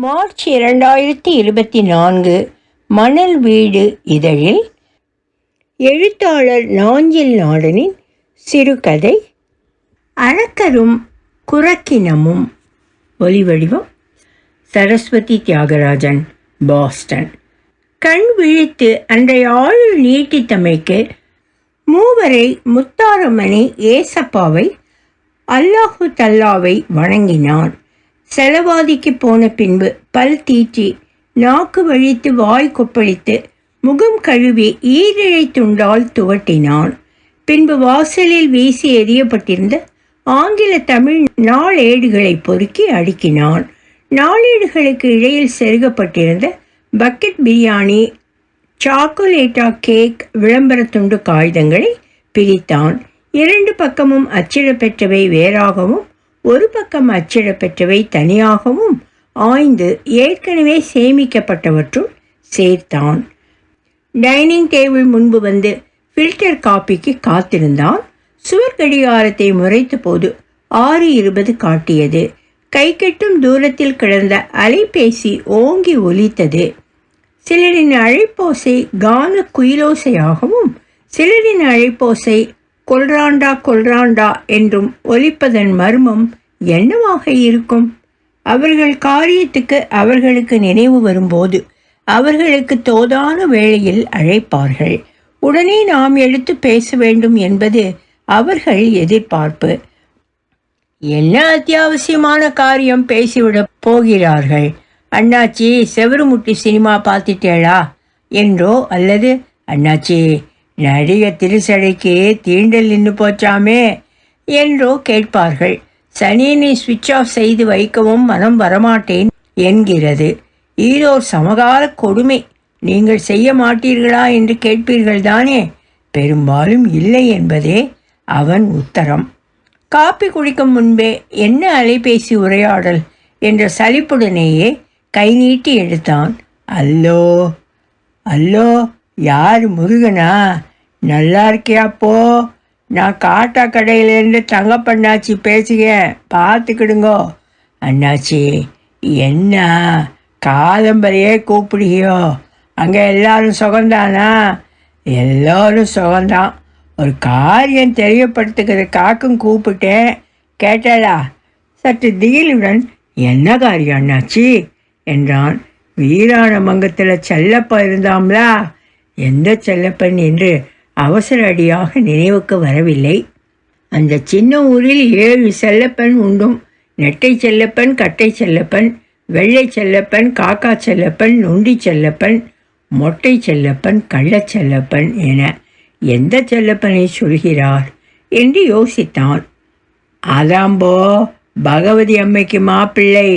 March இரண்டாயிரத்தி இருபத்தி நான்கு மணல் வீடு இதழில் எழுத்தாளர் நாஞ்சில் நாடனின் சிறுகதை அரக்கரும் குரக்கினமும் ஒலிவடிவம் சரஸ்வதி தியாகராஜன் பாஸ்டன். கண் விழித்து அன்றைய ஆயுள் நீட்டித்தமைக்கு மூவரை முத்தாரமணி ஏசப்பாவை அல்லாஹு தல்லாவை வணங்கினான். செலவாதிக்கு போன பின்பு பல் தீற்றி நாக்கு வழித்து வாய் கொப்பளித்து முகம் கழுவி ஈரிழை துண்டால் துவட்டினான். பின்பு வாசலில் வீசி எறியப்பட்டிருந்த ஆங்கில தமிழ் நாளேடுகளை பொறுக்கி அடுக்கினான். நாளேடுகளுக்கு இடையில் செருகப்பட்டிருந்த பக்கெட் பிரியாணி சாக்கோலேட்டா கேக் விளம்பர துண்டு காகிதங்களை பிரித்தான். இரண்டு பக்கமும் அச்சிடப்பெற்றவை வேறாகவும் ஒரு பக்கம் அச்சிடப்பெற்றவை தனியாகவும் ஆய்ந்து ஏற்கனவே சேமிக்கப்பட்டவற்றுள் சேர்த்தான். டைனிங் டேபிள் முன்பு வந்து ஃபில்டர் காப்பிக்கு காத்திருந்தான். சுவர் கடிகாரத்தை முறைத்த போது ஆறு இருபது காட்டியது. கை கட்டும் தூரத்தில் கிடந்த அலைபேசி ஓங்கி ஒலித்தது. சிலரின் அழைப்போசை கான குயிலோசையாகவும் சிலரின் அழைப்போசை கொல்ராண்டா கொல்ராண்டா என்றும் ஒலிப்பதன் மர்மம் என்னவாக இருக்கும்? அவர்கள் காரியத்துக்கு அவர்களுக்கு நினைவு வரும்போது அவர்களுக்கு தோதான வேளையில் அழைப்பார்கள். உடனே நாம் எடுத்து பேச வேண்டும் என்பது அவர்கள் எதிர்பார்ப்பு. என்ன அத்தியாவசியமான காரியம் பேசிவிடப் போகிறார்கள்? அண்ணாச்சி செவருமுட்டி சினிமா பார்த்துட்டேளா? என்றோ அல்லது அண்ணாச்சி நடிகர் திருசடைக்கு தீண்டல் நின்று போச்சாமே என்றோ கேட்பார்கள். சனியனை சுவிட்ச் ஆஃப் செய்து வைக்கவும் மனம் வரமாட்டேன் என்கிறது. ஈரோர் சமகால கொடுமை. நீங்கள் செய்ய மாட்டீர்களா என்று கேட்பீர்கள் தானே? பெரும்பாலும் இல்லை என்பதே அவன் உத்தரம். காப்பி குடிக்கும் முன்பே என்ன அலைபேசி உரையாடல் என்ற சலிப்புடனேயே கை நீட்டி எடுத்தான். அல்லோ அல்லோ யார் முருகனா? நல்லா இருக்கியாப்போ நான் காட்டா கடையிலேருந்து தங்கப்பண்ணாச்சி பேசுகிறேன் பார்த்துக்கிடுங்கோ. அண்ணாச்சி என்ன? காலம்பரையே கூப்பிடுகியோ? அங்கே எல்லாரும் சுகந்தானா? எல்லோரும் சுகந்தான். ஒரு காரியம் தெரியப்படுத்துகிறதுக்காக்கும் கூப்பிட்டேன். கேட்டாளா? சற்று திகிலுடன் என்ன காரியம் அண்ணாச்சி? என்றான். வீராணமங்கத்தில் செல்லப்பா இருந்தாம்லா? எந்த செல்லப்பன் என்று அவசர அடியாக நினைவுக்கு வரவில்லை. அந்த சின்ன ஊரில் ஏழு செல்லப்பன் உண்டும் நெட்டை செல்லப்பன் கட்டை செல்லப்பன் வெள்ளை செல்லப்பன் காக்கா செல்லப்பன் நொண்டி செல்லப்பன் மொட்டை செல்லப்பன் கள்ளச் செல்லப்பன் என எந்த செல்லப்பனை சொல்கிறார் என்று யோசித்தான். அதாம்போ பகவதி அம்மைக்கு மாப்பிள்ளை.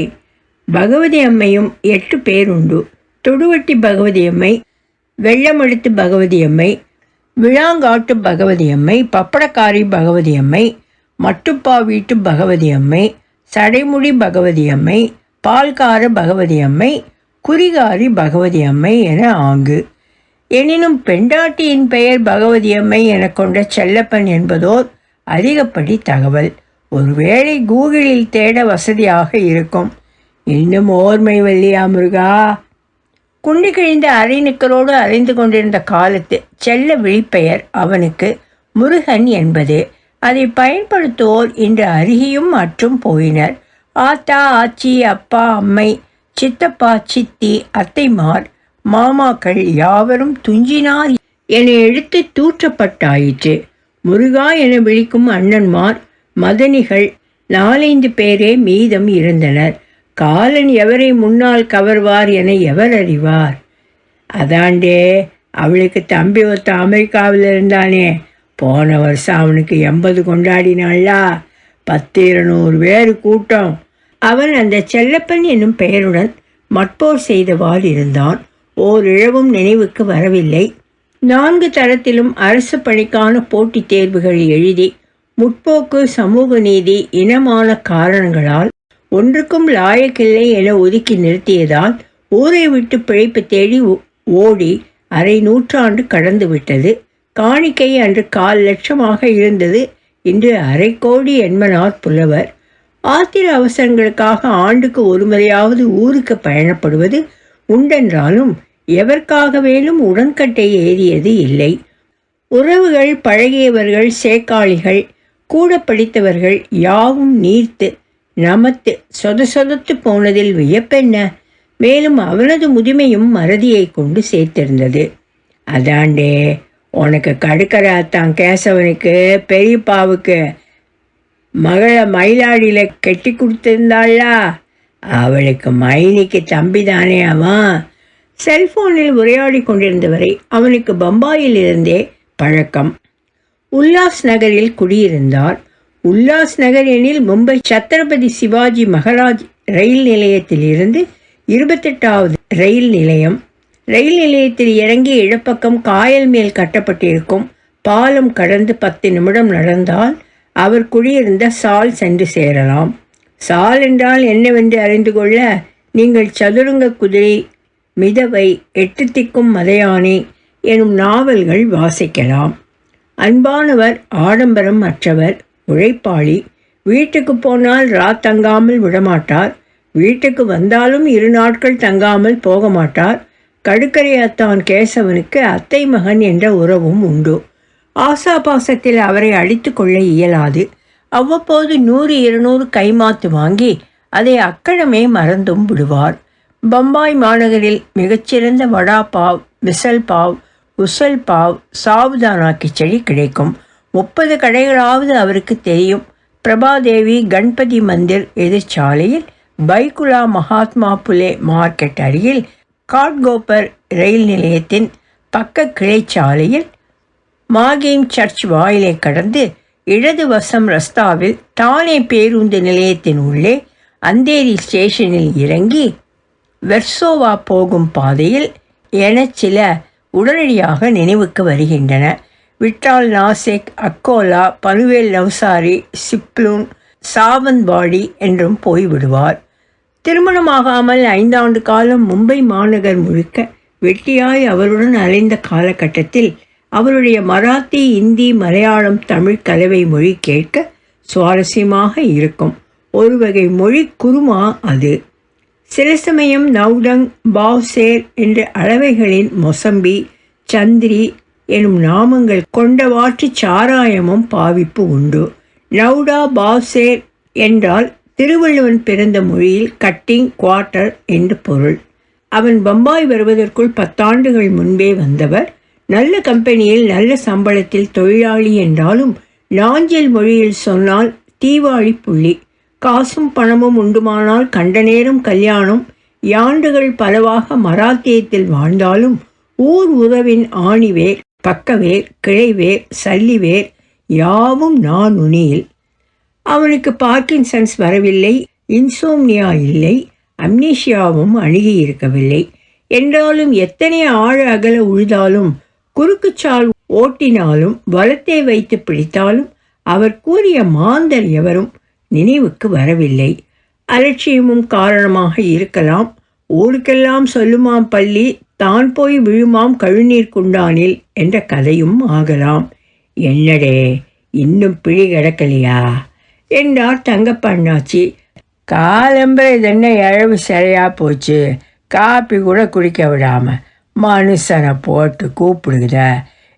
பகவதி அம்மையும் எட்டு பேருண்டு தொடுவட்டி பகவதி அம்மை வெள்ளமடுத்து பகவதி அம்மை விழாங்காட்டு பகவதி அம்மை பப்படக்காரி பகவதி அம்மை மட்டுப்பா வீட்டு பகவதி அம்மை சடைமுடி பகவதி அம்மை பால்கார பகவதி அம்மை குறிகாரி பகவதி அம்மை என ஆங்கு. எனினும் பெண்டாட்டியின் பெயர் பகவதி அம்மை என கொண்ட செல்லப்பன் என்பதோர் அதிகப்படி தகவல். ஒருவேளை கூகுளில் தேட வசதியாக இருக்கும். இன்னும் ஓர்மை வல்லியா முருகா. குண்டி கிழிந்த அரைநிக்கரோடு அலைந்து கொண்டிருந்த காலத்து செல்ல விழிப்பெயர் அவனுக்கு முருகன் என்பது. அதை பயன்படுத்துவோர் இன்று அருகியும் மற்றும் போயினர். ஆத்தா ஆச்சி அப்பா அம்மை சித்தப்பா சித்தி அத்தைமார் மாமாக்கள் யாவரும் துஞ்சினார் என எடுத்து தூற்றப்பட்டாயிற்று. முருகா என விழிக்கும் அண்ணன்மார் மதனிகள் நாலைந்து பேரே மீதம் இருந்தனர். காலன் எவரை முன்னால் கவர்வார் என எவர் அறிவார்? அதாண்டே அவளுக்கு தம்பி ஒருத்த அமெரிக்காவில் இருந்தானே. போன வருஷம் அவனுக்கு எண்பது கொண்டாடினாளா? பத்து இருநூறு பேர் கூட்டம். அவன் அந்த செல்லப்பன் என்னும் பெயருடன் மட்போர் செய்தவாறு இருந்தான். ஓரிழவும் நினைவுக்கு வரவில்லை. நான்கு தரத்திலும் அரசு பணிக்கான போட்டித் தேர்வுகள் எழுதி முற்போக்கு சமூக நீதி இனமான காரணங்களால் ஒன்றுக்கும் லாயக்கில்லை என ஒதுக்கி நிறுத்தியதால் ஊரை விட்டு பிழைப்பு தேடி ஓடி அரை நூற்றாண்டு கடந்து விட்டது. காணிக்கை அன்று கால் லட்சமாக இருந்தது. இன்று அரை கோடி என்மனார் புலவர். ஆத்திர அவசரங்களுக்காக ஆண்டுக்கு ஒரு முறையாவது ஊருக்கு பயணப்படுவது உண்டென்றாலும் எவர்க்காகவேனும் உடன்கட்டை ஏறியது இல்லை. உறவுகள் பழகியவர்கள் சேக்காளிகள் கூட படித்தவர்கள் யாவும் நீர்த்து நமத்து சொத சொதத்து போனதில் வியப்பென்ன? மேலும் அவனது முதுமையும் மறதியை கொண்டு சேர்த்திருந்தது. அதாண்டே உனக்கு கடுக்கராத்தான் கேசவனுக்கு பெரியப்பாவுக்கு மகளை மயிலாடியில் கெட்டி கொடுத்துருந்தாளா? அவளுக்கு மைனிக்கு தம்பி தானே அவன். செல்போனில் உரையாடி கொண்டிருந்தவரை அவனுக்கு பம்பாயில் இருந்தே பழக்கம். உல்லாஸ் நகரில் குடியிருந்தார். உல்லாஸ் நகர் எனில் மும்பை சத்ரபதி சிவாஜி மகாராஜ் ரயில் நிலையத்திலிருந்து இருபத்தெட்டாவது ரயில் நிலையம். ரயில் நிலையத்தில் இறங்கி இடப்பக்கம் காயல் மேல் கட்டப்பட்டிருக்கும். பாலம் கடந்து பத்து நிமிடம் நடந்தால் அவர் குடியிருந்த சால் சென்று சேரலாம். சால் என்றால் என்னவென்று அறிந்து கொள்ள நீங்கள் சதுரங்க குதிரை மிதவை எட்டு திக்கும் மதையானே எனும் நாவல்கள் வாசிக்கலாம். அன்பானவர் ஆடம்பரம் அற்றவர் உழைப்பாளி வீட்டுக்கு போனால் ரா தங்காமல் விடமாட்டார். வீட்டுக்கு வந்தாலும் இரு நாட்கள் தங்காமல் போக மாட்டார். கடுக்கரையத்தான் கேசவனுக்கு அத்தை மகன் என்ற உறவும் உண்டு. ஆசாபாசத்தில் அவரை அடித்து கொள்ள இயலாது. அவ்வப்போது நூறு இருநூறு கைமாத்து வாங்கி அதை அக்கணமே மறந்தும் விடுவார். பம்பாய் மாநகரில் மிகச்சிறந்த வடா பாவ் மிசல் பாவ் உசல் பாவ் சாவுதானா கிச்சடி கிடைக்கும். முப்பது கடைகளாவது அவருக்கு தெரியும். பிரபாதேவி கணபதி மந்திர் எதிர்ச்சாலையில் பைகுலா மகாத்மா புலே மார்க்கெட் அருகில் காட்கோப்பர் ரயில் நிலையத்தின் பக்க கிளைச்சாலையில் மாகேம் சர்ச் வாயிலை கடந்து இடது வசம் ரஸ்தாவில் தானே பேருந்து நிலையத்தின் உள்ளே அந்தேரி ஸ்டேஷனில் இறங்கி வெர்சோவா போகும் பாதையில் என சில உடனடியாக நினைவுக்கு வருகின்றன. விட்டால் நாசிக் அக்கோலா பனுவேல் நவ்சாரி சிப்லூன் சாவந்த்வாடி என்றும் போய்விடுவார். திருமணமாகாமல் ஐந்தாண்டு காலம் மும்பை மாநகர் முழுக்க வெட்டியாய் அவருடன் அலைந்த காலகட்டத்தில் அவருடைய மராத்தி இந்தி மலையாளம் தமிழ் கலவை மொழி கேட்க சுவாரஸ்யமாக இருக்கும். ஒரு வகை மொழி குருமா அது. சில சமயம் நவுடங் பாவ்சேர் என்ற அளவைகளின் மொசம்பி சந்திரி எனும் நாமங்கள் கொண்டவாற்று சாராயமும் பாவிப்பு உண்டு. நவுடா பாவ்சேர் என்றால் திருவள்ளுவன் பிறந்த மொழியில் கட்டிங் குவார்ட்டர் என்று பொருள். அவன் பம்பாய் வருவதற்குள் பத்தாண்டுகள் முன்பே வந்தவர். நல்ல கம்பெனியில் நல்ல சம்பளத்தில் தொழிலாளி என்றாலும் நாஞ்சில் மொழியில் சொன்னால் தீவாளி புள்ளி. காசும் பணமும் உண்டுமானால் கண்ட நேரம் கல்யாணம். யாண்டுகள் பலவாக மராத்தியத்தில் வாழ்ந்தாலும் ஊர் உறவின் ஆணிவேர் பக்கவேர் கிளைவேர் சல்லிவேர் யாவும் நான் உனியில். அவனுக்கு பார்க்கின்சன்ஸ் வரவில்லை இன்சோம்னியா இல்லை அம்னீஷியாவும் அணுகி இருக்கவில்லை என்றாலும் எத்தனை ஆழ அகல உழுதாலும் குறுக்குச்சால் ஓட்டினாலும் வலத்தை வைத்து பிடித்தாலும் அவர் கூறிய மாந்தர் எவரும் நினைவுக்கு வரவில்லை. அலட்சியமும் காரணமாக இருக்கலாம். ஊருக்கெல்லாம் சொல்லுமாம் பள்ளி தான் போய் விழுமாம் கழுநீர் குண்டானில் என்ற கதையும் ஆகலாம். என்னடே இன்னும் பிழி கிடக்கலையா? என்றார் தங்கப்பண்ணாச்சி காலம்பரை இதென்ன இழவு சரியா போச்சு. காப்பி கூட குடிக்க விடாம மனுஷனை போட்டு கூப்பிடுகிற.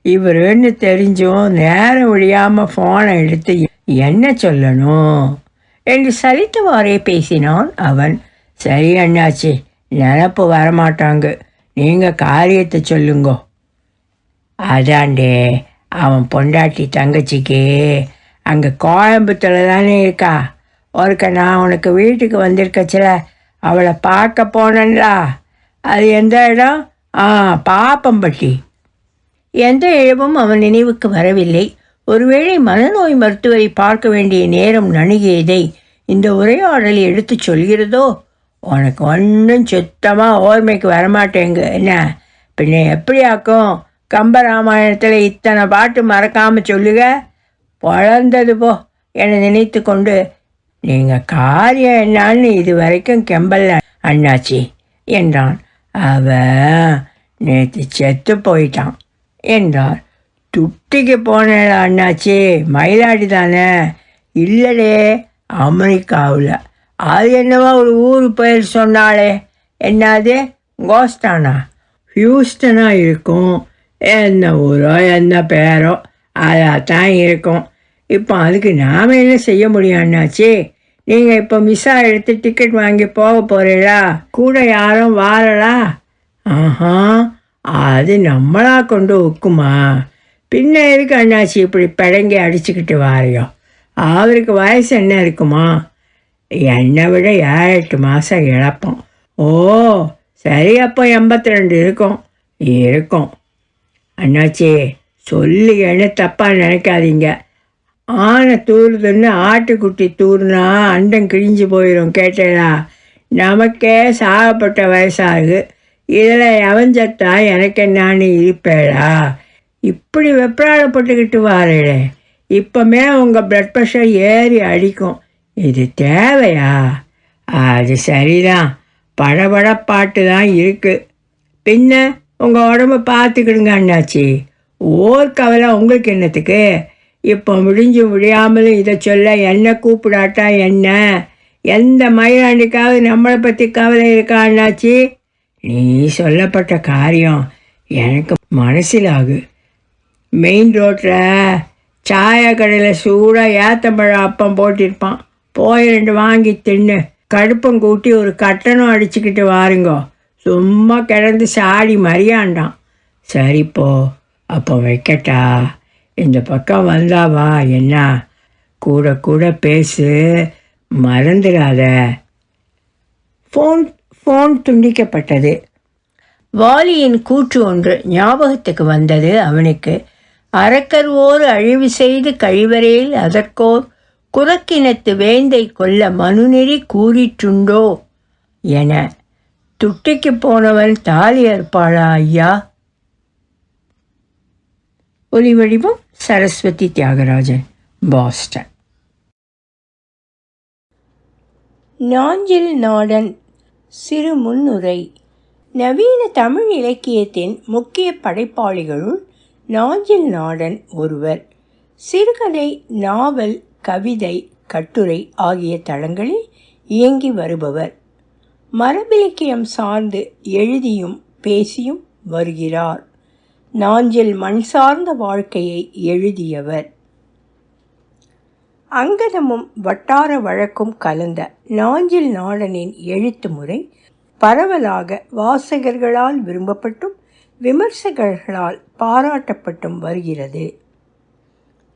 இவருன்னு தெரிஞ்சும் நேரம் விடியாம ஃபோனை எடுத்து என்ன சொல்லணும்? என்று சலித்தவாறே பேசினான் அவன். சரி அண்ணாச்சி நினப்பு வரமாட்டாங்க. நீங்கள் காரியத்தை சொல்லுங்கோ. அதாண்டே அவன் பொண்டாட்டி தங்கச்சிக்கு அங்கே கோயம்புத்தூரில் தானே இருக்கா? ஒருக்க நான் உனக்கு வீட்டுக்கு வந்திருக்கச்சில அவளை பார்க்க போனேன்லா அது எந்த இடம்? ஆ பாப்பம்பட்டி. எந்த இழவும் அவன் நினைவுக்கு வரவில்லை. ஒருவேளை மனநோய் மருத்துவரை பார்க்க வேண்டிய நேரம் நணுகியதை இந்த உரையாடல் எடுத்து சொல்கிறதோ? உனக்கு ஒன்றும் சுத்தமாக ஓர்மைக்கு வரமாட்டேங்க. என்ன? பின்ன எப்படியாக்கும் கம்பராமாயணத்தில் இத்தனை பாட்டு மறக்காமல் சொல்லுங்கள் வளர்ந்தது போ என நினைத்து கொண்டு நீங்கள் காரியம் என்னான்னு இது வரைக்கும் கெம்பல்ல அண்ணாச்சி என்றான். அவன் நேற்று செத்து போயிட்டான் என்றார் துட்டிக்கு போனேடா அண்ணாச்சி மயிலாடி தானே இல்லடே அமெரிக்காவில். அது என்னவோ ஒரு ஊர் பெயர் சொன்னாலே என்னது கோஸ்டானா? ஹியூஸ்டனா இருக்கும் என்ன ஊரோ என்ன பேரோ அதான் இருக்கும் இப்போ அதுக்கு நாம் என்ன செய்ய முடியும் அண்ணாச்சி? நீங்கள் இப்போ மிஸ்ஸா எடுத்து டிக்கெட் வாங்கி போக போகிறீங்களா கூட யாரும் வாரலா ஆஹா அது நம்மளா கொண்டு ஒக்குமா பின்ன எதுக்கு அண்ணாச்சி இப்படி பிடங்கி அடிச்சுக்கிட்டு வாரியோ? அவருக்கு வயசு என்ன இருக்குமா? என்னை விட ஏழு எட்டு மாதம் இழப்போம். ஓ சரி அப்போ எண்பத்தி ரெண்டு இருக்கும். இருக்கும். அண்ணாச்சி சொல்லி என்ன தப்பாக நினைக்காதீங்க. ஆனை தூறுதுன்னு ஆட்டுக்குட்டி தூறுனா அண்டம் கிழிஞ்சு போயிடும் கேட்டேடா நமக்கே சாகப்பட்ட வயசாகு இதில் எவஞ்சத்தா எனக்கு என்னான்னு இருப்பேடா? இப்படி வெப்பராடப்பட்டுக்கிட்டு வாரே இப்போமே உங்கள் ப்ளட் ப்ரெஷர் ஏறி அடிக்கும். இது தேவையா? அது சரிதான். படபடப்பாட்டு தான் இருக்குது பின்ன உங்கள் உடம்ப பார்த்துக்கிடுங்க அண்ணாச்சி. ஓர் கவலை உங்களுக்கு என்னத்துக்கு? இப்போ முடிஞ்சு முடியாமலும் இதை சொல்ல என்ன கூப்பிடாட்டா என்ன? எந்த மயிலாண்டிக்காவது நம்மளை பற்றி கவலை இருக்கா அண்ணாச்சி? நீ சொல்லப்பட்ட காரியம் எனக்கு மனசில் ஆகு. மெயின் ரோட்டில் சாய கடையில் சூடாக ஏத்தம்பழம் அப்பம் போட்டிருப்பான். போய் ரெண்டு வாங்கி தின்னு. கடுப்பம் கூட்டி ஒரு கட்டணம் அடிச்சுக்கிட்டு வாருங்கோ. சும்மா கிடந்து சாடி மறியாண்டான் சரிப்போ அப்போ வைக்கட்டா? இந்த பக்கம் வந்தாவா என்ன? கூட கூட பேசு மறந்துடாத. ஃபோன் ஃபோன் துண்டிக்கப்பட்டது. வாலியின் கூற்று ஒன்று ஞாபகத்துக்கு வந்தது அவனுக்கு. அறக்கருவோர் அழிவு செய்து கழிவறையில் அதற்கோர் குரக்கினத்து வேந்தை கொல்ல மனுநெறி கூறிற்றுண்டோ என. துட்டிக்கு போனவன் தாலி அற்பாளா ஐயா? ஒலி வடிவம் சரஸ்வதி தியாகராஜன் பாஸ்டன். நாஞ்சில் நாடன் சிறு முன்னுரை. நவீன தமிழ் இலக்கியத்தின் முக்கிய படைப்பாளிகளுள் நாஞ்சில் நாடன் ஒருவர். சிறுகதை நாவல் கவிதை கட்டுரை ஆகிய தளங்களில் இயங்கி வருபவர். மரபிலக்கியம் சார்ந்து எழுதியும் பேசியும் வருகிறார். நாஞ்சில் மண் சார்ந்த வாழ்க்கையை எழுதியவர். அங்கதமும் வட்டார வழக்கும் கலந்த நாஞ்சில் நாடனின் எழுத்து முறை பரவலாக வாசகர்களால் விரும்பப்பட்டும் விமர்சகர்களால் பாராட்டப்பட்டும் வருகிறது.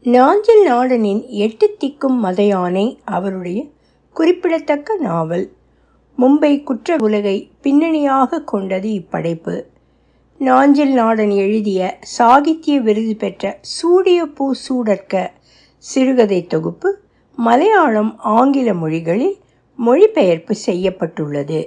நாஞ்சில் நாடனின் எட்டு திக்கும் மதையானை அவருடைய குறிப்பிடத்தக்க நாவல் மும்பை குற்ற உலகை பின்னணியாக கொண்டது இப்படைப்பு. நாஞ்சில் நாடன் எழுதிய சாகித்ய விருது பெற்ற சூடிய பூ சூடற்க சிறுகதை தொகுப்பு மலையாளம் ஆங்கில மொழிகளில் மொழிபெயர்ப்பு செய்யப்பட்டுள்ளது.